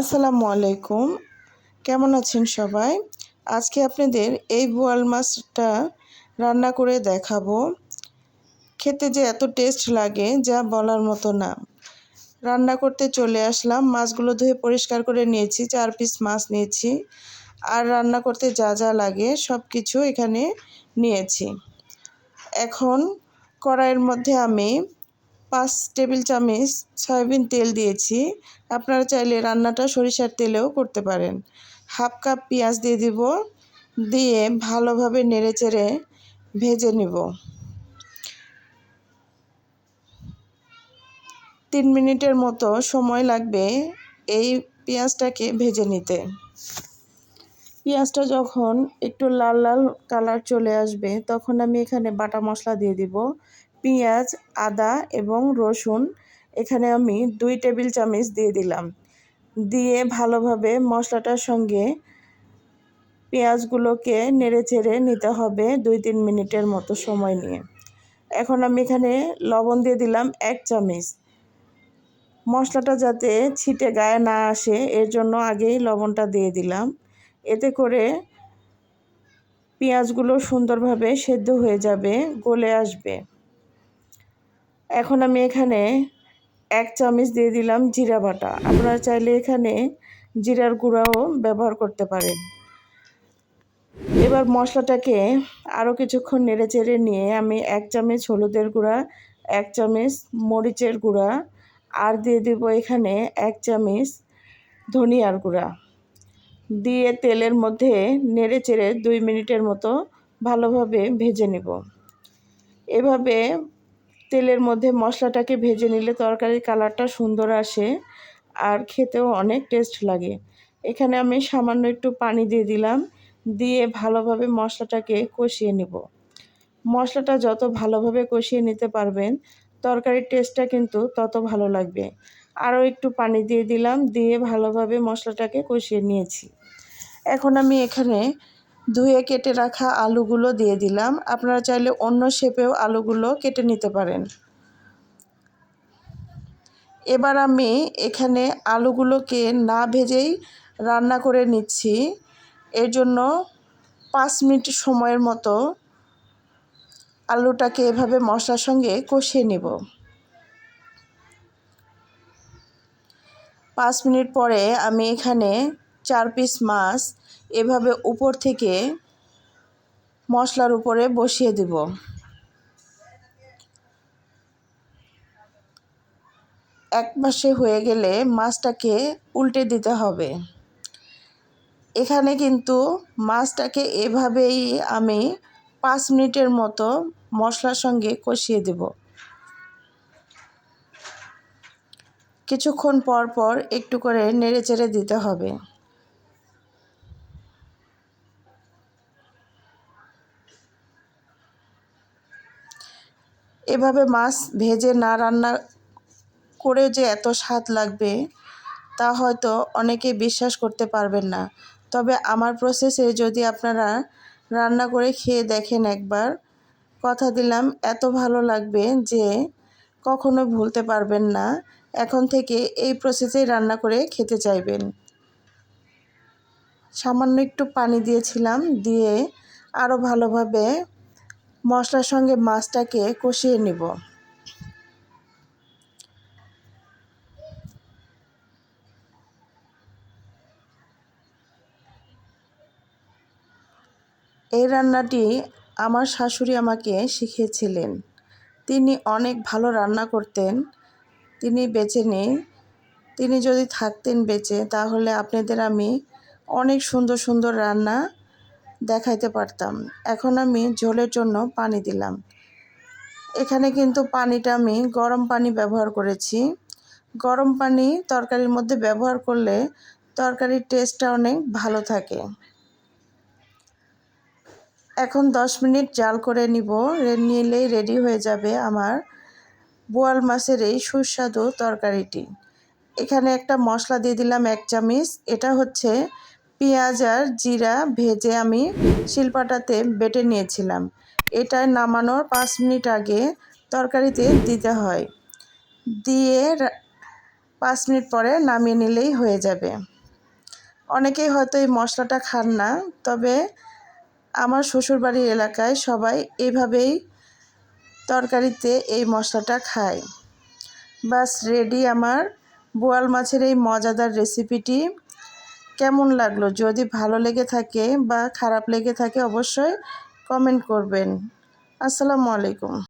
আসসালামু আলাইকুম। কেমন আছেন সবাই? আজকে আপনাদের এই বোয়াল মাছটা রান্না করে দেখাবো। খেতে যে এত টেস্ট লাগে, যা বলার মতো না। রান্না করতে চলে আসলাম, মাছগুলো ধুয়ে পরিষ্কার করে নিয়েছি, চার পিস মাছ নিয়েছি। আর রান্না করতে যা যা লাগে সব কিছু এখানে নিয়েছি। এখন কড়াইয়ের মধ্যে আমি পাঁচ টেবিল চামচ সয়াবিন তেল দিয়েছি। আপনারা চাইলে রান্নাটা সরিষার তেলেও করতে পারেন। হাফ কাপ পেঁয়াজ দিয়ে দিব। দিয়ে ভালোভাবে নেড়েচেড়ে ভেজে নিব। তিন মিনিটের মতো সময় লাগবে এই পেঁয়াজটাকে ভেজে নিতে। পেঁয়াজটা যখন একটু লাল লাল কালার চলে আসবে, তখন আমি এখানে বাটা মশলা দিয়ে দিব। পেঁয়াজ, আদা এবং রসুন। এখানে আমি দুই টেবিল চামচ দিয়ে দিলাম। দিয়ে ভালোভাবে মশলাটার সঙ্গে পেঁয়াজগুলোকে নেড়ে চেড়ে নিতে হবে দুই তিন মিনিটের মতো সময় নিয়ে। এখন আমি এখানে লবণ দিয়ে দিলাম এক চামচ। মশলাটা যাতে ছিটে গায়ে না আসে, এর জন্য আগেই লবণটা দিয়ে দিলাম। এতে করে পেঁয়াজগুলো সুন্দরভাবে সেদ্ধ হয়ে যাবে, গলে আসবে। এখন আমি এখানে এক চামচ দিয়ে দিলাম জিরা বাটা। আপনারা চাইলে এখানে জিরার গুঁড়াও ব্যবহার করতে পারেন। এবার মশলাটাকে আরও কিছুক্ষণ নেড়ে চেড়ে নিয়ে আমি এক চামচ হলুদের গুঁড়া, এক চামচ মরিচের গুঁড়া, আর দিয়ে দেব এখানে এক চামচ ধনিয়ার গুঁড়া। দিয়ে তেলের মধ্যে নেড়ে চেড়ে দুই মিনিটের মতো ভালোভাবে ভেজে নেব। এভাবে তেলের মধ্যে মশলাটাকে ভেজে নিলে তরকারির কালারটা সুন্দর আসে আর খেতেও অনেক টেস্ট লাগে। এখানে আমি সামান্য একটু পানি দিয়ে দিলাম, দিয়ে ভালোভাবে মশলাটাকে কষিয়ে নেব। মশলাটা যত ভালোভাবে কষিয়ে নিতে পারবেন, তরকারির টেস্টটা কিন্তু তত ভালো লাগবে। আরও একটু পানি দিয়ে দিলাম, দিয়ে ভালোভাবে মশলাটাকে কষিয়ে নিয়েছি। এখন আমি এখানে ধুয়ে কেটে রাখা আলুগুলো দিয়ে দিলাম। আপনারা চাইলে অন্য শেপেও আলুগুলো কেটে নিতে পারেন। এবার আমি এখানে আলুগুলোকে না ভেজেই রান্না করে নিচ্ছি। এর জন্য পাঁচ মিনিট সময়ের মতো আলুটাকে এভাবে মশলার সঙ্গে কষিয়ে নেব। পাঁচ মিনিট পরে আমি এখানে চার পিস মাছ এভাবে উপর থেকে মশলার উপরে বসিয়ে দেব। এক পাশে হয়ে গেলে মাছটাকে উল্টে দিতে হবে। এখানে কিন্তু মাছটাকে এভাবেই আমি পাঁচ মিনিটের মতো মশলার সঙ্গে কষিয়ে দেব। কিছুক্ষণ পর পর একটু করে নেড়ে চেড়ে দিতে হবে। এভাবে মাছ ভেজে না রান্না করে যে এত স্বাদ লাগবে, তা হয়তো অনেকে বিশ্বাস করতে পারবেন না। তবে আমার প্রসেসে যদি আপনারা রান্না করে খেয়ে দেখেন একবার, কথা দিলাম, এত ভালো লাগবে যে কখনো ভুলতে পারবেন না। এখন থেকে এই প্রসেসেই রান্না করে খেতে চাইবেন। সামান্য একটু পানি দিয়েছিলাম, দিয়ে আরও ভালোভাবে মশলার সঙ্গে মাছটাকে কষিয়ে নিব। এই রান্নাটি আমার শাশুড়ি আমাকে শিখিয়েছিলেন। তিনি অনেক ভালো রান্না করতেন, তিনি বেঁচে নেই। তিনি যদি থাকতেন বেঁচে, তাহলে আপনাদের আমি অনেক সুন্দর সুন্দর রান্না দেখাইতে পারতাম। এখন আমি ঝোলের জন্য পানি দিলাম। এখানে কিন্তু পানিটা আমি গরম পানি ব্যবহার করেছি। গরম পানি তরকারির মধ্যে ব্যবহার করলে তরকারির টেস্টটা অনেক ভালো থাকে। এখন দশ মিনিট জাল করে নিব। নিলেই রেডি হয়ে যাবে আমার বোয়াল মাছের এই সুস্বাদু তরকারিটি। এখানে একটা মশলা দিয়ে দিলাম এক চামচ। এটা হচ্ছে পেঁয়াজ আর জিরা ভেজে আমি শিলপাটাতে বেটে নিয়েছিলাম। এটা নামানোর পাঁচ মিনিট আগে তরকারিতে দিতে হয়। দিয়ে পাঁচ মিনিট পরে নামিয়ে নিলেই হয়ে যাবে। অনেকেই হয়তো এই মশলাটা খান না, তবে আমার শ্বশুরবাড়ির এলাকায় সবাই এইভাবেই তরকারিতে এই মশলাটা খায়। বাস রেডি আমার। বোয়াল মাছের এই মজাদার রেসিপিটি কেমন লাগল? যদি ভালো লেগে থাকে বা খারাপ লেগে থাকে অবশ্যই কমেন্ট করবেন। আসসালামু আলাইকুম।